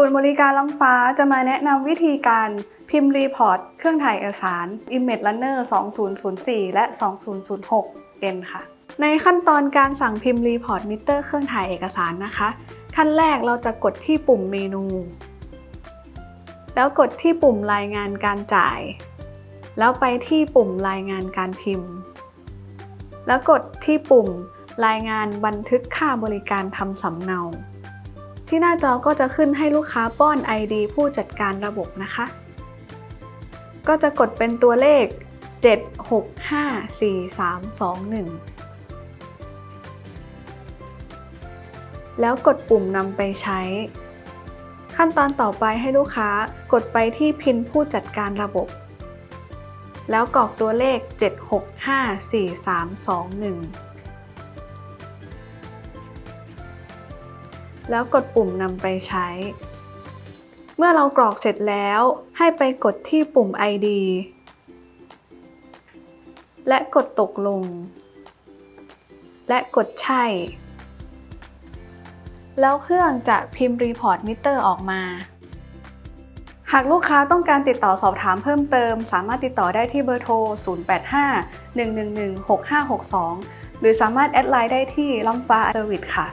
ศูนย์บริการลำฟ้าจะมาแนะนำวิธีการพิมพ์รีพอร์ต เครื่องถ่ายเอกสาร Image Runner 2004 และ 2006 N ค่ะ ในขั้นตอนการสั่งพิมพ์รีพอร์ตมิเตอร์เครื่องถ่ายเอกสารนะคะ ขั้นแรกเราจะกดที่ปุ่มเมนู แล้วกดที่ปุ่มรายงานการจ่าย แล้วไปที่ปุ่มรายงานการพิมพ์ แล้วกดที่ปุ่มรายงานบันทึกค่าบริการทำสำเนา ที่หน้าจอก็จะขึ้นให้ลูกค้าป้อน ID ผู้จัดการระบบนะคะ ก็จะกดเป็นตัวเลข 7654321แล้วกดปุ่มนำไปใช้ ขั้นตอนต่อไปให้ลูกค้ากดไปที่พินผู้จัดการระบบ แล้วกรอกตัวเลข 7654321 แล้วกดปุ่มนำไปใช้ เมื่อเรากรอกเสร็จแล้วให้ไปกดที่ปุ่ม ID และกดตกลง และกดใช่ แล้วเครื่องจะพิมพ์รีพอร์ตมิเตอร์ออกมา หากลูกค้าต้องการติดต่อสอบถามเพิ่มเติม สามารถติดต่อได้ที่เบอร์โทร 085 111 6562 หรือสามารถแอดไลน์ได้ที่ล่ำฟ้าเซอร์วิสค่ะ